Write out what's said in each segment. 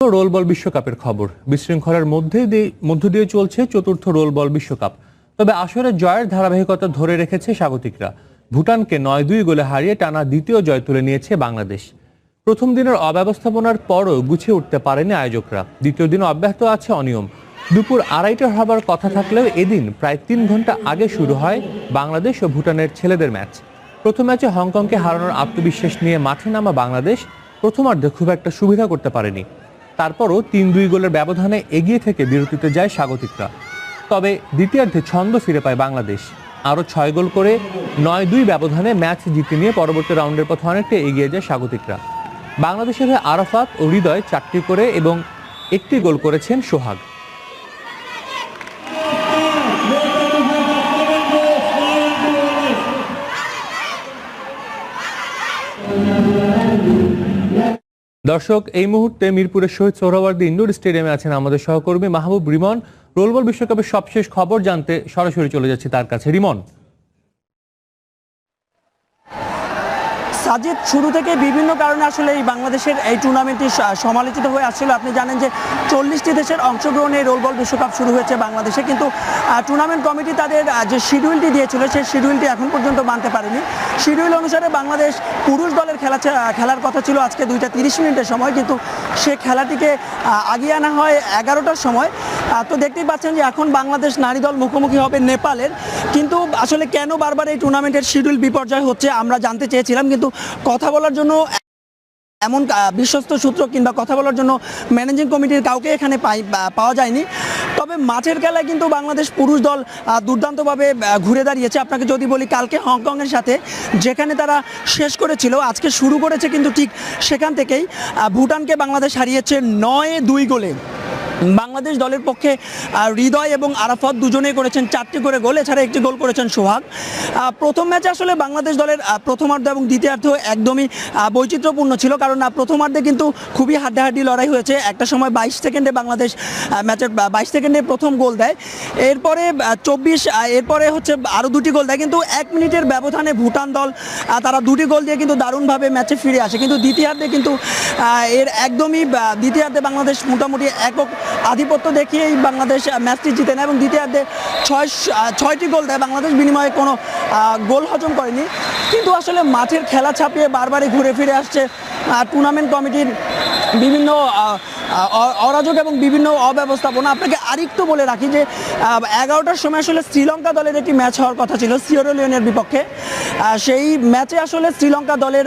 Roll ball বিশ্বকাপের খবর। বিশৃঙ্খলার মধ্যে মধ্য দিয়ে চলছে চতুর্থ রোল বল বিশ্বকাপ। তবে আসরে জয়ের ধারাবাহিকতা ধরে রেখেছে স্বাগতিকরা। ভুটানকে নয় দুই গোলে হারিয়ে টানা দ্বিতীয় জয় তুলে নিয়েছে বাংলাদেশ। প্রথম দিনের অব্যবস্থাপনার পরও গুছিয়ে উঠতে পারেনি আয়োজকরা। দ্বিতীয় দিন অব্যাহত আছে অনিয়ম। দুপুর আড়াইটার হবার কথা থাকলেও এদিন প্রায় তিন ঘণ্টা আগে শুরু হয় বাংলাদেশ ও ভুটানের ছেলেদের ম্যাচ। প্রথম ম্যাচে হংকংকে হারানোর আত্মবিশ্বাস নিয়ে মাঠে নামা বাংলাদেশ প্রথমার্ধে খুব একটা সুবিধা করতে পারেনি। তারপরও তিন দুই গোলের ব্যবধানে এগিয়ে থেকে বিরতিতে যায় স্বাগতিকরা। তবে দ্বিতীয়ার্ধে ছন্দ ফিরে পায় বাংলাদেশ। আরও ছয় গোল করে নয় দুই ব্যবধানে ম্যাচ জিতে নিয়ে পরবর্তী রাউন্ডের পথে অনেকটা এগিয়ে যায় স্বাগতিকরা। বাংলাদেশের হয়ে আরাফাত ও হৃদয় চারটি করে এবং একটি গোল করেছেন সোহাগ। দর্শক, এই মুহূর্তে মিরপুরের শহীদ সোহরাওয়ার্দী ইন্ডোর স্টেডিয়ামে আছেন আমাদের সহকর্মী মাহবুব রিমন। রোলবল বিশ্বকাপের সবশেষ খবর জানতে সরাসরি চলে যাচ্ছে তার কাছে। রিমন। সাজিদ, শুরু থেকে বিভিন্ন কারণে আসলে এই বাংলাদেশের এই টুর্নামেন্টটি সমালোচিত হয়ে আসছিল। আপনি জানেন যে চল্লিশটি দেশের অংশগ্রহণে রোল বল বিশ্বকাপ শুরু হয়েছে বাংলাদেশে। কিন্তু টুর্নামেন্ট কমিটি তাদের যে শিডিউলটি দিয়েছিল, সেই শিডিউলটি এখন পর্যন্ত মানতে পারেনি। শিডিউল অনুসারে বাংলাদেশ পুরুষ দলের খেলা খেলার কথা ছিল আজকে দুইটা তিরিশ মিনিটের সময়। কিন্তু সে খেলাটিকে আগিয়ে আনা হয় এগারোটার সময়। তো দেখতেই পাচ্ছেন যে এখন বাংলাদেশ নারী দল মুখোমুখি হবে নেপালের। কিন্তু আসলে কেন বারবার এই টুর্নামেন্টের শিডিউল বিপর্যয় হচ্ছে আমরা জানতে চেয়েছিলাম, কিন্তু কথা বলার জন্য এমন বিশ্বস্ত সূত্র কিংবা কথা বলার জন্য ম্যানেজিং কমিটির কাউকে এখানে পাই পাওয়া যায়নি। তবে মাঠের খেলায় কিন্তু বাংলাদেশ পুরুষ দল দুর্দান্তভাবে ঘুরে দাঁড়িয়েছে। আপনাকে যদি বলি, কালকে হংকংয়ের সাথে, যেখানে তারা শেষ করেছিল, আজকে শুরু করেছে কিন্তু ঠিক সেখান থেকেই ভুটানকে বাংলাদেশ হারিয়েছে নয় দুই গোলে। বাংলাদেশ দলের পক্ষে হৃদয় এবং আরাফত দুজনেই করেছেন চারটি করে গোল, এছাড়া একটি গোল করেছেন সোহাগ। প্রথম ম্যাচে আসলে বাংলাদেশ দলের প্রথমার্ধ এবং দ্বিতীয়ার্ধ একদমই বৈচিত্র্যপূর্ণ ছিল, কারণ প্রথমার্ধে কিন্তু খুবই হাড্ডাহাড্ডি লড়াই হয়েছে। একটা সময় বাইশ সেকেন্ডে বাংলাদেশ ম্যাচের বাইশ সেকেন্ডে প্রথম গোল দেয়। এরপরে চব্বিশ এরপরে হচ্ছে আরও দুটি গোল দেয়, কিন্তু এক মিনিটের ব্যবধানে ভুটান দল তারা দুটি গোল দিয়ে কিন্তু দারুণভাবে ম্যাচে ফিরে আসে। কিন্তু দ্বিতীয়ার্ধে কিন্তু এর একদমই দ্বিতীয়ার্ধে বাংলাদেশ মোটামুটি একক আধিপত্য দেখিয়েই বাংলাদেশ ম্যাচটি জিতে নেয় এবং দ্বিতীয়ার্ধে ছয় ছয়টি গোল দেয়। বাংলাদেশ বিনিময়ে কোনো গোল হজম করেনি। কিন্তু আসলে মাঠের খেলা ছাপিয়ে বারবারই ঘুরে ফিরে আসছে টুর্নামেন্ট কমিটির বিভিন্ন অরাজক এবং বিভিন্ন অব্যবস্থাপনা। আপনাকে আরেকটু বলে রাখি যে এগারোটার সময় আসলে শ্রীলঙ্কা দলের একটি ম্যাচ হওয়ার কথা ছিল সিওরোলিয়নের বিপক্ষে। সেই ম্যাচে আসলে শ্রীলঙ্কা দলের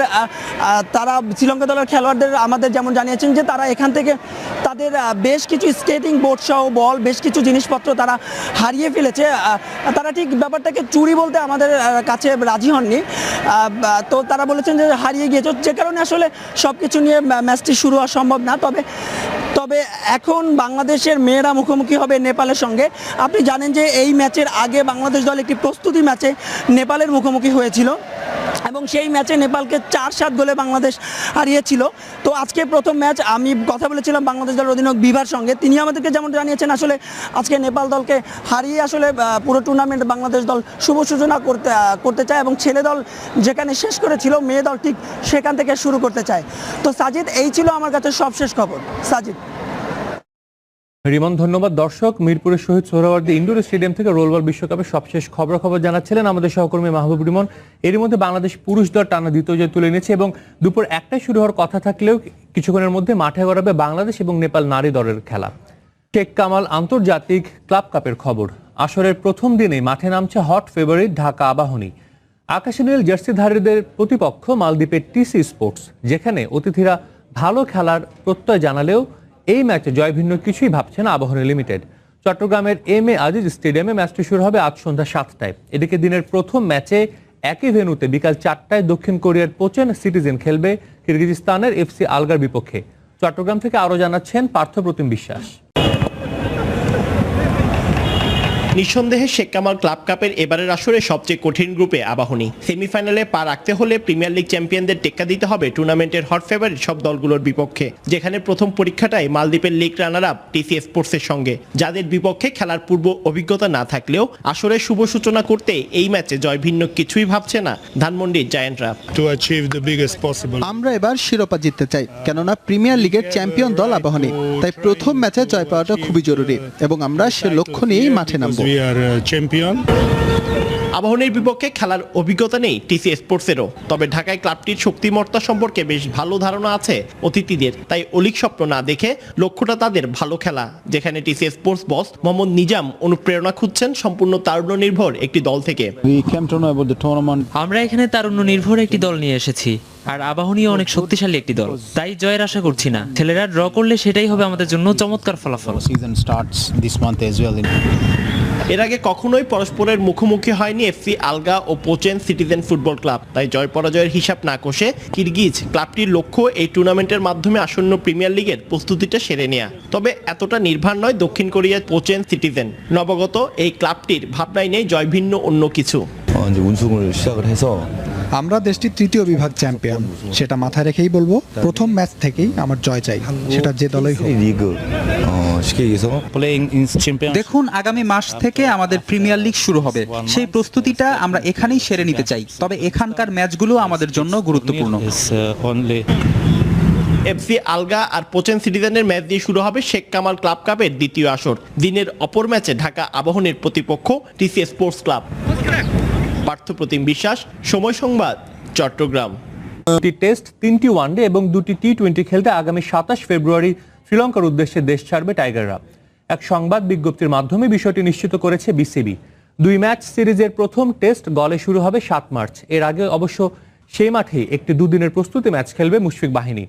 তারা শ্রীলঙ্কা দলের খেলোয়াড়দের আমাদের যেমন জানিয়েছেন যে, তারা এখান থেকে তাদের বেশ কিছু স্কেটিং বোর্ড সহ বল, বেশ কিছু জিনিসপত্র তারা হারিয়ে ফেলেছে। তারা ঠিক ব্যাপারটাকে চুরি বলতে আমাদের কাছে রাজি হননি। তো তারা বলেছেন যে, হারিয়ে গিয়েছে। যে কারণে আসলে সব কিছু নিয়ে ম্যাচটি শুরু হওয়া সম্ভব না। তবে তবে এখন বাংলাদেশের মেয়েরা মুখোমুখি হবে নেপালের সঙ্গে। আপনি জানেন যে এই ম্যাচের আগে বাংলাদেশ দল একটি প্রস্তুতি ম্যাচে নেপালের মুখোমুখি হয়েছিল। এবং সেই ম্যাচে নেপালকে চার সাত গোলে বাংলাদেশ হারিয়েছিল। তো আজকে প্রথম ম্যাচ আমি কথা বলেছিলাম বাংলাদেশ দলের অধিনায়ক বিভার সঙ্গে। তিনি আমাদেরকে যেমন জানিয়েছেন, আসলে আজকে নেপাল দলকে হারিয়ে আসলে পুরো টুর্নামেন্ট বাংলাদেশ দল শুভ সূচনা করতে করতে চায় এবং ছেলে দল যেখানে শেষ করেছিল, মেয়ে দল ঠিক সেখান থেকে শুরু করতে চায়। তো সাজিদ, এই ছিল আমার কাছে সবশেষ খবর। সাজিদ। রিমন, ধন্যবাদ। দর্শক মিরপুরের শহীদ সোহরাওয়ার্দী ইন্ডোর স্টেডিয়াম থেকে রোলবল বিশ্বকাপের সবশেষ খবরাখবর জানাচ্ছিলেন আমাদের সহকর্মী মাহবুব রিমন। এরই মধ্যে বাংলাদেশ পুরুষ দল টানা দ্বিতীয় জয় তুলে নিয়েছে এবং দুপুর একটায় শুরু হওয়ার কথা থাকলেও কিছুক্ষণের মধ্যে মাঠে গড়াবে বাংলাদেশ এবং নেপাল নারী দলের খেলা। শেখ কামাল আন্তর্জাতিক ক্লাব কাপের খবর। আসরের প্রথম দিনেই মাঠে নামছে হট ফেভারিট ঢাকা আবাহনী। আকাশী নীল জার্সিধারীদের প্রতিপক্ষ মালদ্বীপের টিসি স্পোর্টস, যেখানে অতিথিরা ভালো খেলার প্রত্যয় জানালেও এই ম্যাচে জয় ভিন্ন কিছুই ভাবছে না আবাহনী লিমিটেড। চট্টগ্রামের এম এ আজিজ স্টেডিয়ামে ম্যাচটি শুরু হবে আজ সন্ধ্যা সাতটায়। এদিকে দিনের প্রথম ম্যাচে একই ভেন্যুতে বিকাল চারটায় দক্ষিণ কোরিয়ার পোচেন সিটিজেন খেলবে কিরগিজস্তানের এফসি আলগার বিপক্ষে। চট্টগ্রাম থেকে আরও জানাচ্ছেন পার্থপ্রতিম বিশ্বাস। নিঃসন্দেহে শেখ কামাল ক্লাব কাপের এবারের আসরে সবচেয়ে কঠিন গ্রুপে আবাহনী। সেমিফাইনালে পা রাখতে হলে প্রিমিয়ার লিগ চ্যাম্পিয়নদের টেক্কা দিতে হবে টুর্নামেন্টের হট ফেভারিট সব দলগুলোর বিপক্ষে যেখানে প্রথম পরীক্ষাটাই মালদ্বীপের লিগ রানার আপ টিসি স্পোর্টসের সঙ্গে। যাদের বিপক্ষে খেলার পূর্ব অভিজ্ঞতা না থাকলেও আসরে শুভ সূচনা করতে এই ম্যাচে জয় ভিন্ন কিছুই ভাবছে না ধানমন্ডির জায়ান্টরা. আমরা এবার শিরোপা জিততে চাই কেননা প্রিমিয়ার লিগের চ্যাম্পিয়ন দল আবাহনী তাই প্রথম ম্যাচে জয় পাওয়াটা খুবই জরুরি এবং আমরা সে লক্ষ্য নিয়েই মাঠে নামবো। We are uh, champion. আবাহনীর বিপক্ষে খেলার অভিজ্ঞতা নেই টিসি স্পোর্টসেরও তবে ঢাকায় ক্লাবটির শক্তিমত্তা সম্পর্কে বেশ ভালো ধারণা আছে অতিথিদের তাই অলিক স্বপ্ন না দেখে লক্ষ্যটা তাদের ভালো খেলা যেখানে TC sports boss Mohammad Nizam অনুপ্রেরণা খুঁজছেন সম্পূর্ণ তারুণ্য নির্ভর একটি দল থেকে We came to know about the tournament. আমরা এখানে তারুণ্য নির্ভর একটি দল নিয়ে এসেছি আর আবাহনীও অনেক শক্তিশালী একটি দল তাই জয়ের আশা করছি না ছেলেরা ড্র করলে সেটাই হবে আমাদের জন্য চমৎকার ফলাফল Season starts this month as well. এর আগে কখনোই পরস্পরের মুখোমুখি হয়নি এফসি আলগা ও পোচেন সিটিজেন ফুটবল ক্লাব। তাই জয় পরাজয়ের হিসাব না কষে কিরগিজ ক্লাবটির লক্ষ্য এই টুর্নামেন্টের মাধ্যমে আসন্ন প্রিমিয়ার লিগের প্রস্তুতিটা সেরে নেয়া। তবে এতটা নির্ভর নয় দক্ষিণ কোরিয়ার পোচেন সিটিজেন। নবগত এই ক্লাবটির ভাবনায় নেই জয় ভিন্ন অন্য কিছু। আমরা দেশটির তৃতীয় বিভাগ চ্যাম্পিয়ন। সেটা মাথায় রেখেই বলব প্রথম ম্যাচ থেকেই আমার জয় চাই। সেটা যে দলই হোক। দেখুন আগামী মাস থেকে আমাদের প্রিমিয়ার লিগ শুরু হবে। সেই প্রস্তুতিটা আমরা এখানেই সেরে নিতে চাই। তবে এখানকার ম্যাচগুলো আমাদের জন্য গুরুত্বপূর্ণ। এফসি আলগা আর পোচেন সিটিজেনের ম্যাচ দিয়ে শুরু হবে শেখ কামাল ক্লাব কাপের দ্বিতীয় আসর। দিনের অপর ম্যাচে ঢাকা আবাহনের প্রতিপক্ষ টিসি স্পোর্টস ক্লাব। পার্থপ্রতিম বিশ্বাস, সময় সংবাদ, চট্টগ্রাম। দুটি টেস্ট, তিনটি ওয়ানডে এবং দুটি টি টোয়েন্টি খেলতে আগামী সাতাশ ফেব্রুয়ারি শ্রীলঙ্কার উদ্দেশ্যে দেশ ছাড়বে টাইগাররা। এক সংবাদ বিজ্ঞপ্তির মাধ্যমে বিষয়টি নিশ্চিত করেছে বিসিবি। দুই ম্যাচ সিরিজের প্রথম টেস্ট গলে শুরু হবে সাত মার্চ। এর আগে অবশ্য সেই মাঠেই একটি দুদিনের প্রস্তুতি ম্যাচ খেলবে মুশফিক বাহিনী।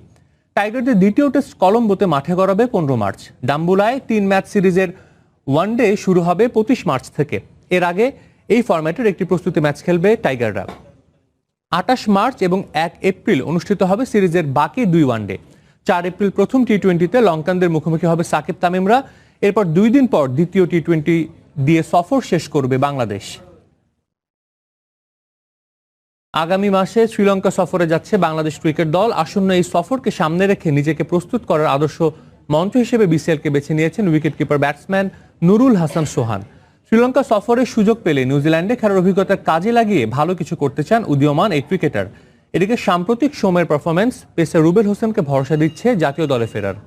টাইগারদের দ্বিতীয় টেস্ট কলম্বোতে মাঠে গড়াবে পনেরো মার্চ। ডাম্বুলায় তিন ম্যাচ সিরিজের ওয়ানডে শুরু হবে পঁচিশ মার্চ থেকে। এর আগে এই ফরম্যাটের একটি প্রস্তুতি ম্যাচ খেলবে টাইগাররা আটাশ মার্চ এবং এক এপ্রিল অনুষ্ঠিত হবে সিরিজের বাকি দুই ওয়ানডে চার এপ্রিল প্রথম টি টোয়েন্টিতে লঙ্কানদের মুখোমুখি হবে সাকিব তামিমরা। এরপর দুই দিন পর দ্বিতীয় টি টোয়েন্টি দিয়ে সফর শেষ করবে বাংলাদেশ। আগামী মাসে শ্রীলঙ্কা সফরে যাচ্ছে বাংলাদেশ ক্রিকেট দল। আসন্ন এই সফরকে সামনে রেখে নিজেকে প্রস্তুত করার আদর্শ মঞ্চ হিসেবে বিসিএলকে বেছে নিয়েছেন wicket keeper batsman Nurul Hasan Sohan. Sri Lanka সফরের সুযোগ পেলে নিউজিল্যান্ডে খেলার অভিজ্ঞতা কাজে লাগিয়ে ভালো কিছু করতে চান উদীয়মান এই ক্রিকেটার। এদিকে সাম্প্রতিক সময়ের পারফরমেন্স পেসার রুবেল হোসেনকে ভরসা দিচ্ছে জাতীয় দলে ফেরার।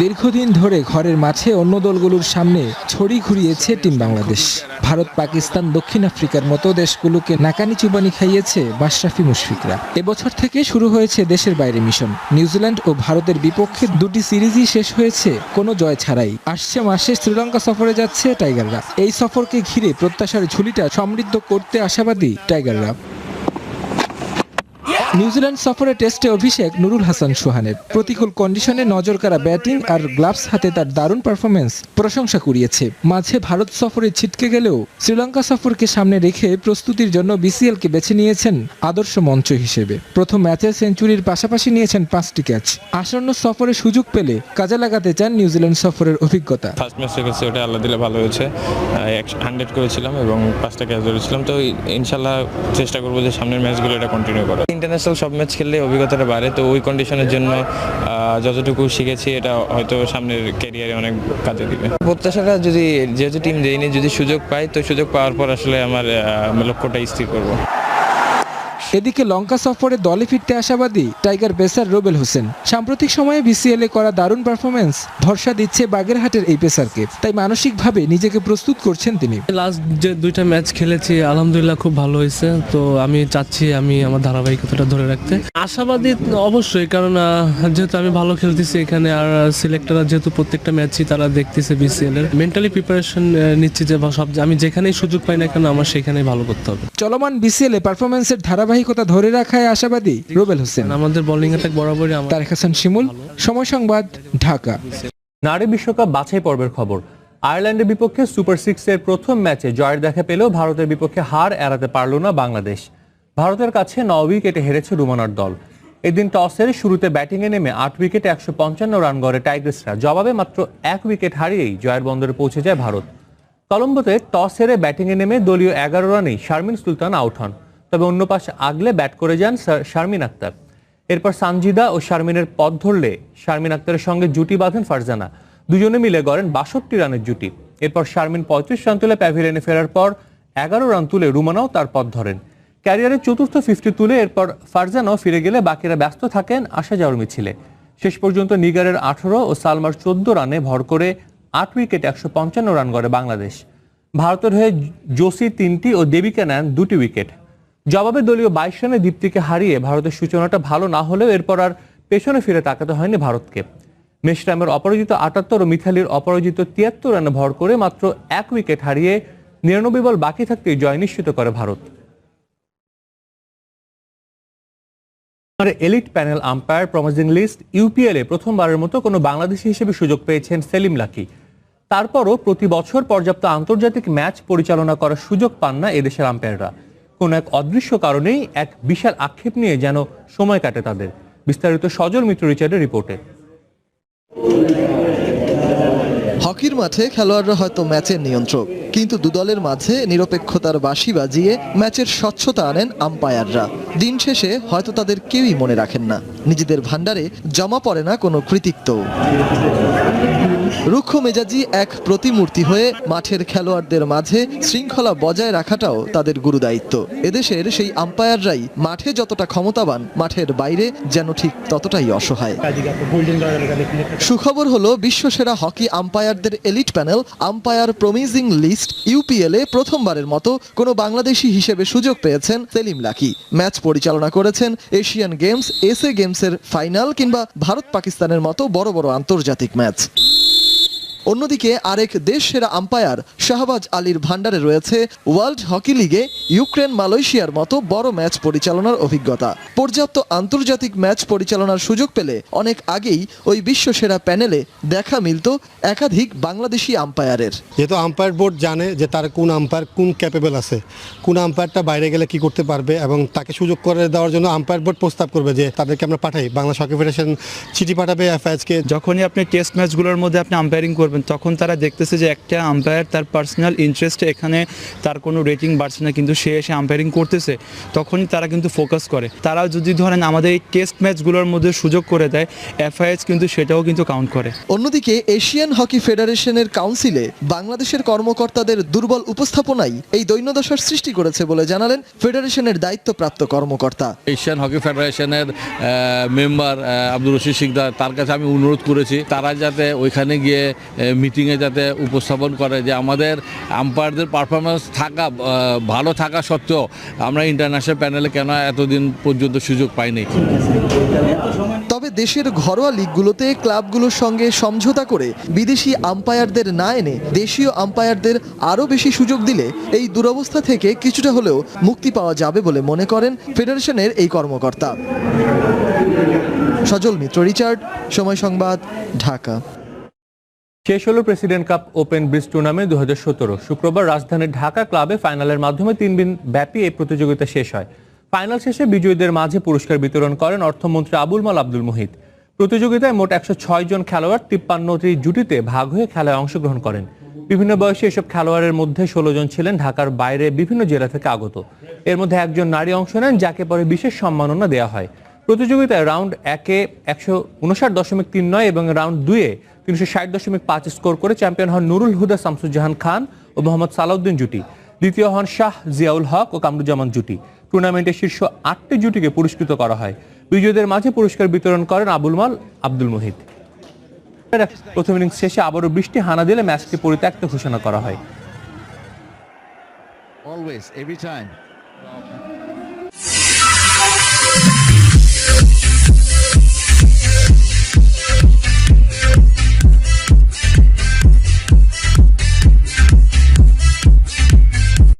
দীর্ঘদিন ধরে ঘরের মাঠে অন্য দলগুলোর সামনে ছড়ি ঘুরিয়েছে টিম বাংলাদেশ। ভারত, পাকিস্তান, দক্ষিণ আফ্রিকার মতো দেশগুলোকে নাকানি চুবানি খাইয়েছে মাশরাফি মুশফিকরা। এবছর থেকে শুরু হয়েছে দেশের বাইরে মিশন। নিউজিল্যান্ড ও ভারতের বিপক্ষে দুটি সিরিজই শেষ হয়েছে, কোনো জয় ছাড়াই। আসছে মাসে শ্রীলঙ্কা সফরে যাচ্ছে টাইগাররা। এই সফরকে ঘিরে প্রত্যাশার ঝুলিটা সমৃদ্ধ করতে আশাবাদী টাইগাররা। নিউজিল্যান্ড সফরে টেস্টে অভিষেক নুরুল হাসান সোহানের প্রতিকূল কন্ডিশনে নজর নজরকাড়া ব্যাটিং আর গ্লাভস হাতে তার দারুণ পারফরমেন্স প্রশংসা কুড়িয়েছে। মাঝে ভারত সফরে ছিটকে গেলেও শ্রীলঙ্কা সফরকে সামনে রেখে প্রস্তুতির জন্য বিসিএলকে বেছে নিয়েছেন আদর্শ মঞ্চ হিসেবে। প্রথম ম্যাচে সেঞ্চুরির পাশাপাশি নিয়েছেন পাঁচটি ক্যাচ আসন্ন সফরে সুযোগ পেলে কাজে লাগাতে চান নিউজিল্যান্ড সফরের অভিজ্ঞতা। ফার্স্ট ম্যাচ রেখেছি ওটা আল্লাহ দিলে ভালো হয়েছে। হান্ড্রেড করেছিলাম এবং পাঁচটা ক্যাচ ধরেছিলাম। তো ইনশাল্লাহ চেষ্টা করব যে সামনের ম্যাচগুলো এটা কন্টিনিউ করা ইন্টারন্যাশনাল সব ম্যাচ খেললে অভিজ্ঞতাটা বাড়ে। তো ওই কন্ডিশনের জন্য যতটুকু শিখেছি, এটা হয়তো সামনের ক্যারিয়ারে অনেক কাজে দিবে। প্রত্যাশাটা যদি যেহেতু টিম দেয়নি, যদি সুযোগ পাই তো সুযোগ পাওয়ার পর আসলে আমার লক্ষ্যটা স্থির করব। এদিকে লঙ্কা সফরে দলে ফিরতে আশাবাদী টাইগার পেসার রোবেল হোসেন। সাম্প্রতিক সময়ে বিসিএল এ করা দারুণ পারফরমেন্স ভরসা দিচ্ছে বাগেরহাটের এই পেসারকে। তাই মানসিকভাবে নিজেকে প্রস্তুত করছেন তিনি। লাস্ট যে দুইটা ম্যাচ খেলেছি আলহামদুলিল্লাহ খুব ভালো হয়েছে। তো আমি চাচ্ছি আমি আমার ধারাবাহিকতাটা ধরে রাখতে। আশাবাদী অবশ্যই কারণ যেহেতু আমি ভালো খেলতেছি এখানে আর সিলেক্টররা যেহেতু প্রত্যেকটা ম্যাচই তারা দেখতেছে বিসিএল এর। মেন্টালি প্রিপারেশন নিচ্ছি যে সব আমি যেখানেই সুযোগ পাই না কেন আমার সেখানেই ভালো করতে হবে। চলমান বিসিএল এ পারফরমেন্সের ধারাবাহিকতা ধরে রাখায় আশাবাদী রোবেল হোসেন। আমাদের বোলিং অ্যাটাক বরাবরই আমার তারেক হাসান শিমুল সময় সংবাদ ঢাকা। নারী বিশ্বকাপ বাছাই পর্বের খবর। আয়ারল্যান্ডের বিপক্ষে সুপার সিক্সের প্রথম ম্যাচে জয়ের দেখা পেলেও ভারতের বিপক্ষে হার এড়াতে পারল না বাংলাদেশ। ভারতের কাছে ন উইকেটে হেরেছে রুমানার দল। এদিন টসের শুরুতে ব্যাটিংয়ে নেমে আট উইকেটে একশো পঞ্চান্ন রান গড়ে টাইগ্রেসরা। জবাবে মাত্র এক উইকেট হারিয়েই জয়ের বন্দরে পৌঁছে যায় ভারত। কলম্বোতে টস হেরে ব্যাটিংয়ে নেমে দলীয় এগারো রানেই শারমিন সুলতান আউট হন। তবে অন্য পাশে আগলে ব্যাট করে যান শারমিন আক্তার। এরপর সানজিদা ও শারমিনের পথ ধরলে শারমিন আক্তারের সঙ্গে জুটি বাঁধেন ফারজানা। দুজনে মিলে গড়েন বাষট্টি রানের জুটি। এরপর শারমিন পঁয়ত্রিশ রান তুলে প্যাভিলিয়নে ফেরার পর এগারো রান তুলে রুমানাও তার পথ ধরেন। ক্যারিয়ারের চতুর্থ ফিফটি তুলে এরপর ফারজানাও ফিরে গেলে বাকিরা ব্যস্ত থাকেন আসা যাওয়ার মিছিলে শেষ পর্যন্ত নিগারের আঠারো ও সালমার চোদ্দ রানে ভর করে আট উইকেট একশো পঞ্চান্ন রান করে বাংলাদেশ। ভারতের হয়ে জোসি তিনটি ও দেবিকা নেন দুটি উইকেট। জবাবে দলীয় বাইশ রানে দীপ্তিকে হারিয়ে ভারতের সূচনাটা ভালো না হলেও এরপর আর পেছনে ফিরে তাকাতে হয়নি ভারতকে। মেশরামের অপরাজিত আটাত্তর ও মিথালির অপরাজিত তিয়াত্তর রানে ভর করে মাত্র এক উইকেট হারিয়ে নিরানব্বই বল বাকি থাকতেই জয় নিশ্চিত করে Bharat. Elite panel umpire promising list UPL এ প্রথমবারের মতো কোনো বাংলাদেশি হিসেবে সুযোগ পেয়েছেন সেলিম লাকি। তারপরও প্রতি বছর পর্যাপ্ত আন্তর্জাতিক ম্যাচ পরিচালনা করার সুযোগ পান না এদেশের আম্পায়াররা। কোনো এক অদৃশ্য কারণেই এক বিশাল আক্ষেপ নিয়ে যেন সময় কাটে তাদের। বিস্তারিত সজল মিত্র রিচার্ডের রিপোর্টে। হকির মাঠে খেলোয়াড়রা হয়তো ম্যাচের নিয়ন্ত্রক, কিন্তু দুদলের মাঝে নিরপেক্ষতার বাঁশি বাজিয়ে ম্যাচের স্বচ্ছতা আনেন আম্পায়াররা। দিন শেষে হয়তো তাদের কেউই মনে রাখেন না। নিজেদের ভান্ডারে জমা পড়ে না কোনো কৃতিত্ব রুক্ষ মেজাজি এক প্রতিমূর্তি হয়ে মাঠের খেলোয়াড়দের মাঝে শৃঙ্খলা বজায় রাখাটাও তাদের গুরুদায়িত্ব। এদেশের সেই আম্পায়াররাই মাঠে যতটা ক্ষমতাবান, মাঠের বাইরে যেন ঠিক ততটাই অসহায়। সুখবর হলো বিশ্বসেরা hockey আম্পায়ারদের elite panel, umpire promising list UPL প্রথমবারের মতো কোনো বাংলাদেশি হিসেবে সুযোগ পেয়েছেন সেলিম লাকি। ম্যাচ পরিচালনা করেছেন এশিয়ান গেমস, এসএ গেমসের ফাইনাল কিংবা ভারত পাকিস্তানের মতো বড় বড় আন্তর্জাতিক ম্যাচ। অন্যদিকে আরেক দেশ সেরা আম্পায়ার শাহবাজ আলীর ভান্ডারে রয়েছে ওয়ার্ল্ড হকি লিগে ইউক্রেন মালয়েশিয়ার মতো বড় ম্যাচ পরিচালনার অভিজ্ঞতা। পর্যাপ্ত আন্তর্জাতিক ম্যাচ পরিচালনার সুযোগ পেলে অনেক আগেই ওই বিশ্বসেরা প্যানেলে দেখা মিলত একাধিক বাংলাদেশি আম্পায়ারের যেহেতু আম্পায়ার বোর্ড জানে যে তার কোন আম্পায়ার কোন ক্যাপেবল আছে কোন আম্পায়ারটা বাইরে গেলে কি করতে পারবে এবং তাকে সুযোগ করে দেওয়ার জন্য আম্পায়ার বোর্ড প্রস্তাব করবে যে তাদেরকে আমরা পাঠাই। বাংলা হকি ফেডারেশন চিঠি পাঠাবে এফআইএসকে যখনই আপনি টেস্ট ম্যাচগুলোর মধ্যে আপনি আম্পায়ারিং করবেন তখন তারা দেখতেছে যে একটা আম্পায়ার তার পার্সোনাল ইন্টারেস্টে এখানে তার কোনো রেটিং বাড়ছে না কিন্তু সে এসে আম্পায়ারিং করতেছে। তখনই তারা কিন্তু ফোকাস করে। তারা যদি ধরেন আমাদের এই টেস্ট ম্যাচগুলোর মধ্যে সুযোগ করে দেয় এফআইএস কিন্তু সেটাও কিন্তু কাউন্ট করে। অন্যদিকে এশিয়ান হকি ফেডারেশনের কাউন্সিলে বাংলাদেশের কর্মকর্তাদের দুর্বল উপস্থাপনাই এই দৈন্যদশার সৃষ্টি করেছে বলে জানালেন ফেডারেশনের দায়িত্বপ্রাপ্ত কর্মকর্তা। এশিয়ান হকি ফেডারেশনের মেম্বার আব্দুর রশিদ সিকদার তার কাছে আমি অনুরোধ করেছি তারা যাতে ওইখানে গিয়ে মিটিংয়ে যাতে উপস্থাপন করে যে আমাদের আম্পায়ারদের পারফরমেন্স থাকা ভালো থাকা সত্ত্বেও আমরা ইন্টারন্যাশনাল প্যানেলে কেন এতদিন পর্যন্ত সুযোগ পাইনি? তবে দেশের ঘরোয়া লিগগুলোতে ক্লাবগুলোর সঙ্গে সমঝোতা করে বিদেশি আম্পায়ারদের না এনে দেশীয় আম্পায়ারদের আরও বেশি সুযোগ দিলে এই দুরবস্থা থেকে কিছুটা হলেও মুক্তি পাওয়া যাবে বলে মনে করেন ফেডারেশনের এই কর্মকর্তা। সজল মিত্র, রিচার্ড, সময় সংবাদ, ঢাকা। শেষ হলো president cup open bridge tournament দু হাজার সতেরো। শুক্রবার রাজধানীর ঢাকা ক্লাবে ফাইনালের মাধ্যমে তিন দিন ব্যাপী এই প্রতিযোগিতা শেষ হয়। ফাইনাল শেষে বিজয়ীদের মাঝে পুরস্কার বিতরণ করেন অর্থমন্ত্রী আবুল মাল আব্দুল মুহিত। প্রতিযোগিতায় মোট একশো ছয় জন খেলোয়াড় তিপ্পান্নটি জুটিতে ভাগ হয়ে খেলায় অংশগ্রহণ করেন। বিভিন্ন বয়সে এসব খেলোয়াড়ের মধ্যে ষোলো জন ছিলেন ঢাকার বাইরে বিভিন্ন জেলা থেকে আগত। এর মধ্যে একজন নারী অংশ নেন, যাকে পরে বিশেষ সম্মাননা দেওয়া হয়। প্রতিযোগিতায় রাউন্ড একে একশো উনষাট দশমিক তিন নয় এবং রাউন্ড দুয়ে তিনশো ষাট দশমিক পাঁচ স্কোর করে চ্যাম্পিয়ন হন নুরুল হুদা, শামসুজ্জাহান খান ও মোহাম্মদ সালাউদ্দিন জুটি। দ্বিতীয় হন শাহ জিয়াউল হক ও কামরুজ্জামান জুটি। টুর্নামেন্টের শীর্ষ আটটি জুটিকে পুরস্কৃত করা হয়। বিজয়ীদের মাঝে পুরস্কার বিতরণ করেন আবুল মাল, আব্দুল মুহিত। প্রথম ইনিংস শেষে আবারও বৃষ্টি হানা দিলে ম্যাচটি পরিত্যক্ত ঘোষণা করা হয়। Time.